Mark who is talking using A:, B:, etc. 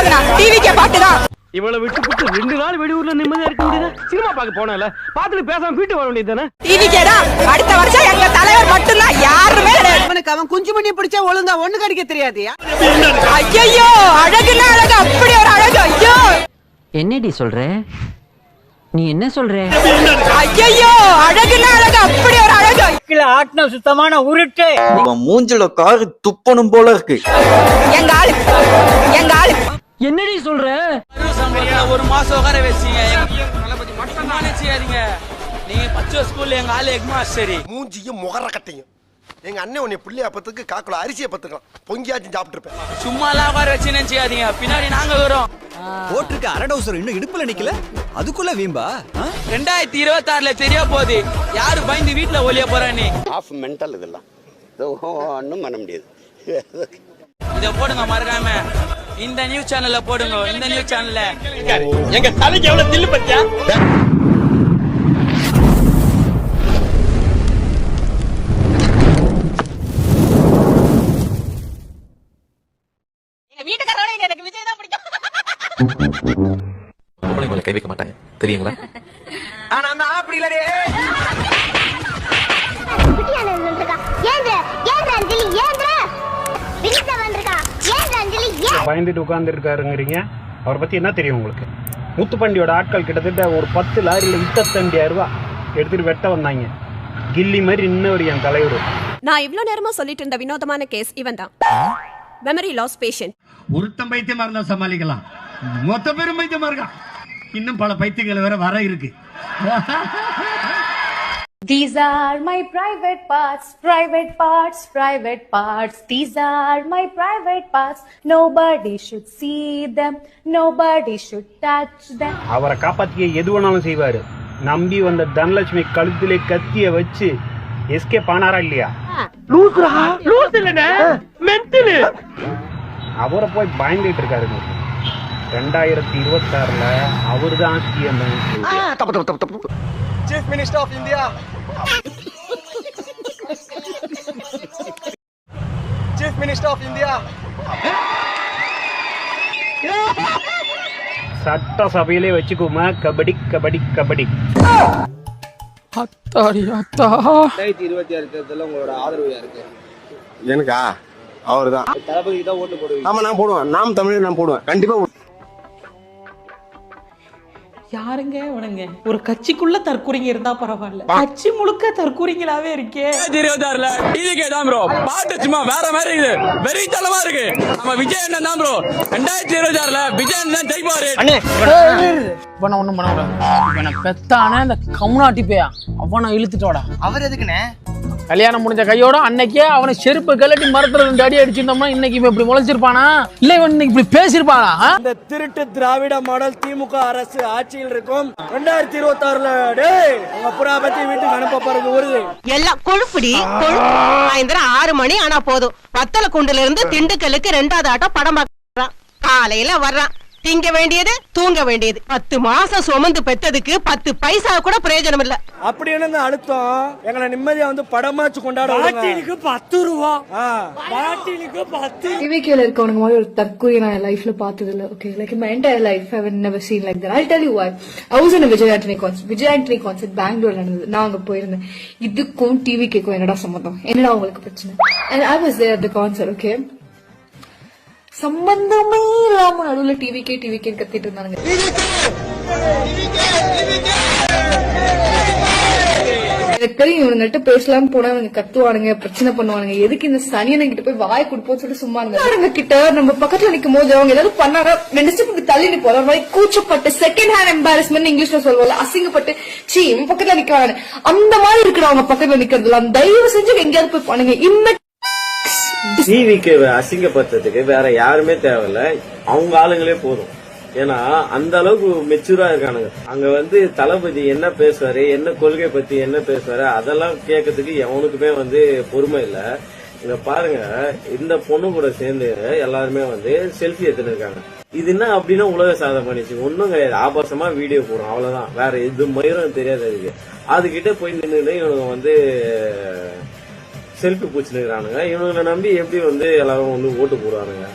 A: ஓடுறதுனா டிவிக்கே பாட்டு தான்.
B: இவ்வளவு விட்டு விட்டு ரெண்டு நாள் வெளியூர்ல நிம்மதியா இருக்க முடியுதா? சினிமா பார்க்க போனல பார்த்துட்டு பேசாம வீட்டு வர வேண்டியது தானே?
A: டிவிக்கே தான் அடுத்த வருஷம் எங்க தலைவர் மட்டும்தான் யாருமே கிடையாது.
C: அவனுக்கு அவன் குஞ்சு மணி பிடிச்சா ஒழுங்கா ஒண்ணு கடிக்க தெரியாது.
A: ஐயோ அழகுன்னா அழகு அப்படி ஒரு அழகு ஐயோ.
D: என்னடி சொல்ற? நீ என்ன சொல்ற?
A: ஐயோ அழகுன்னா அழகு அப்படி ஒரு அழகு.
C: ஆட்டின சுத்தமான உருட்டு.
E: மூஞ்சில காரு துப்பணும் போல இருக்கு.
A: எங்க ஆளு எங்க
D: என்னடி சொல்ற?
F: ஒரு மாசம் உட்கார வச்சீங்க. மட்டும் நினைச்சியாதீங்க நீங்க பச்சை ஸ்கூல்ல எங்க ஆளு எக்மா சரி
G: மூஞ்சியும் முகர கட்டையும். எங்க அண்ணன் உன்னை பிள்ளைய பத்துக்கு காக்குல அரிசியை பத்துக்கலாம் பொங்கியாச்சும் சாப்பிட்டு இருப்பேன்
F: சும்மாலாம் உட்கார வச்சு நினைச்சியாதீங்க பின்னாடி நாங்க வரோம்
H: போட்டிருக்க அரடவுசர் இன்னும் இடுப்புல நிக்கல? அதுக்குள்ள வீம்பா?
F: ரெண்டாயிரத்தி இருபத்தி ஆறுல தெரிய போகுது. யாரு பயந்து வீட்டுல ஒளிய போறான்னு.
I: ஆஃப் மென்டல் இதெல்லாம். இது ஒன்றும் பண்ண முடியாது.
F: இத போடுங்க மறக்காம. இந்த நியூஸ் சேனல்ல போடுங்க இந்த நியூஸ் சேனல்ல
B: எங்க தலைக்கு எவ்வளவு தில்லு பத்தியா?
A: எங்க வீட்டுக்காரோட எனக்கு விஜய் தான் பிடிக்கும்.
E: உங்களை கை வைக்க மாட்டாங்க. தெரியுங்களா?
B: பயந்துட்டு உட்கார்ந்து இருக்காருங்கிறீங்க அவரை பத்தி என்ன தெரியும் உங்களுக்கு? முத்துப்பண்டியோட ஆட்கள் கிட்டத்தட்ட ஒரு பத்து லாரியில இருபத்தஞ்சாயிரம் ரூபாய் எடுத்துட்டு வெட்ட வந்தாங்க. கில்லி மாதிரி இன்னொரு என் தலைவர்.
J: நான் இவ்ளோ நேரமா சொல்லிட்டு இருந்த வினோதமான கேஸ் இவன் தான் மெமரி லாஸ் பேஷண்ட்
H: ஒருத்தன் பைத்தியமா இருந்தா சமாளிக்கலாம். மொத்த பேரும் பைத்தியமா இருக்கான். இன்னும் பல பைத்தியங்கள் வேற வர இருக்கு.
J: These are my private parts, private parts, private parts. These are my private parts. Nobody should see them. Nobody should touch them.
B: அவரை காப்பாத்திக்க எது வேணாலும் செய்வாரு நம்பி வந்த தனலட்சுமி கழுத்திலே கத்திய வச்சு எஸ்கேப் ஆனாரா இல்லையா அவரை போய் பயந்துட்டு இருக்காருங்க ரெண்டாயிரத்தி இருபத்தி ஆறுல அவரு தான் சிஎம்
G: தப்பு தப்பு தப்பு தப்பு. Chief minister of India chief minister of India
B: சட்டசபையிலே வச்சுக்குமா கபடி கபடி கபடி.
G: எனக்கா? அவர் தான் தளபதி தான் ஓட்டு போடுவேன் ஆமா நான் போடுவேன். நாம் தமிழ் நான் போடுவேன். கண்டிப்பா
C: யாருங்க உனங்க? ஒரு கட்சிக்குள்ள தற்கூறிங்க இருந்தா பரவாயில்ல. கட்சி முழுக்க தற்கூறிங்களாவே இருக்கே.
F: இருபத்தி ஆறுல டிவிகே தான் ப்ரோ பாட்டு சும்மா வேற மாதிரி இருக்குது. வெறித்தனமா இருக்கு. நம்ம விஜய் அண்ணன் தான் ப்ரோ ரெண்டாயிரத்தி இருபத்தி ஆறுல விஜய் அண்ணன் ஜெயிப்பாரு.
C: ஒண்ணும் பண்ண விடாது இவனை பெத்தானே இந்த கம்னாட்டி பேயா? அவனை இழுத்துட்டோட
F: அவர் எதுக்குண்ணே?
C: கல்யாணம் முடிஞ்ச கையோட அன்னைக்கே அவனை செருப்பு கலட்டி மரத்துல ரெண்டு அடி அடிச்சிருந்தோம்னா இன்னைக்கு இவன் இப்படி முளைச்சிருப்பானா? இல்ல இவன் இன்னைக்கு இப்படி பேசியிருப்பானா?
B: இந்த திருட்டு திராவிட மாடல் திமுக அரசு ஆட்சியில் இருக்கும். ரெண்டாயிரத்தி இருபத்தி ஆறுல டேய் உங்க புறா பத்தி வீட்டுக்கு அனுப்ப போறது வருது
A: எல்லாம் கொழுப்புடி கொழுப்பு. சாயந்தரம் ஆறு மணி ஆனா போதும். வத்தல குண்டுல இருந்து திண்டுக்கல்லுக்கு ரெண்டாவது ஆட்டம் படம் பார்க்கறான். காலையில வர்றான். திங்க வேண்டியது தூங்க வேண்டியது. பத்து மாசம் சுமந்து பெத்ததுக்கு பத்து பைசா கூட பிரயோஜனம் இல்ல
B: அப்படி என்னங்க அழுத்தம்? எங்களை நிம்மதியா வந்து படமாச்சு கொண்டாட பாட்டிலுக்கு பத்து ரூபா. பாட்டிலுக்கு பத்து.
J: டிவிகேல இருக்கவனுங்க மாதிரி ஒரு தற்கூரி நான் என் லைஃப்ல பார்த்தது இல்ல okay like my entire life I never seen like that I tell you why I was in Vijay Antony concert Vijay Antony concert Bangalore நடந்தது. நான் அங்க போயிருந்தேன். இதுக்கும் டிவி கேக்கும் என்னடா சம்மந்தம்? என்னடா உங்களுக்கு பிரச்சனை? And I was there the concert okay சம்பந்தமே இல்லாம நடுவுல டிவி கே டிவி கே கத்திட்டு இருந்தாங்க எனக்கு தெரியும் இவனுங்கள்ட்ட பேசலாம்னு போனா அவங்க கத்துவானுங்க பிரச்சனை பண்ணுவானுங்க. எதுக்கு இந்த சனியனை கிட்ட போய் வாய் கொடுப்போம்னு சொல்லிட்டு சும்மா இருங்க கிட்ட நம்ம பக்கத்துல நிக்கும் போது அவங்க ஏதாவது பண்ணாங்க ரெண்டு ஸ்டெப் தள்ளி போற மாதிரி கூச்சப்பட்டு செகண்ட் ஹேண்ட் எம்பாரஸ்மெண்ட் இங்கிலீஷ்ல சொல்லுவாங்க அசிங்கப்பட்டு சீ இவன் பக்கத்துல நிக்கிறாங்க அந்த மாதிரி இருக்கிறவங்க பக்கத்துல நிக்கிறதுலாம் தயவு செஞ்சு எங்கேயாவது போய் பண்ணுங்க. இம்ம
E: டிவிக்கு அசிங்கப்படுத்துறதுக்கு வேற யாருமே தேவையில்ல. அவங்க ஆளுங்களே போதும். ஏன்னா அந்த அளவுக்கு மெச்சூரா இருக்கானுங்க. அங்க வந்து தளபதி என்ன பேசுவாரு என்ன கொள்கை பத்தி என்ன பேசுவாரு அதெல்லாம் கேட்கறதுக்கு எவனுக்குமே வந்து பொறுமை இல்ல. இங்க பாருங்க இந்த பொண்ணு கூட சேர்ந்து எல்லாருமே வந்து செல்ஃபி எடுத்துட்டு இருக்காங்க. இது என்ன அப்படின்னா உலக சாதனை பண்ணிச்சு. ஒன்றும் கிடையாது. ஆபாசமா வீடியோ போடும் அவ்வளவுதான். வேற எது மயிரும் தெரியாது அதுக்கு. அதுகிட்ட போய் நின்றுட்டு இவனுங்க வந்து செல்ஃபி பூச்சினுக்கிறானுங்க இவங்களை நம்பி எப்படி வந்து எல்லாரும் வந்து ஓட்டு போடுவானுங்க?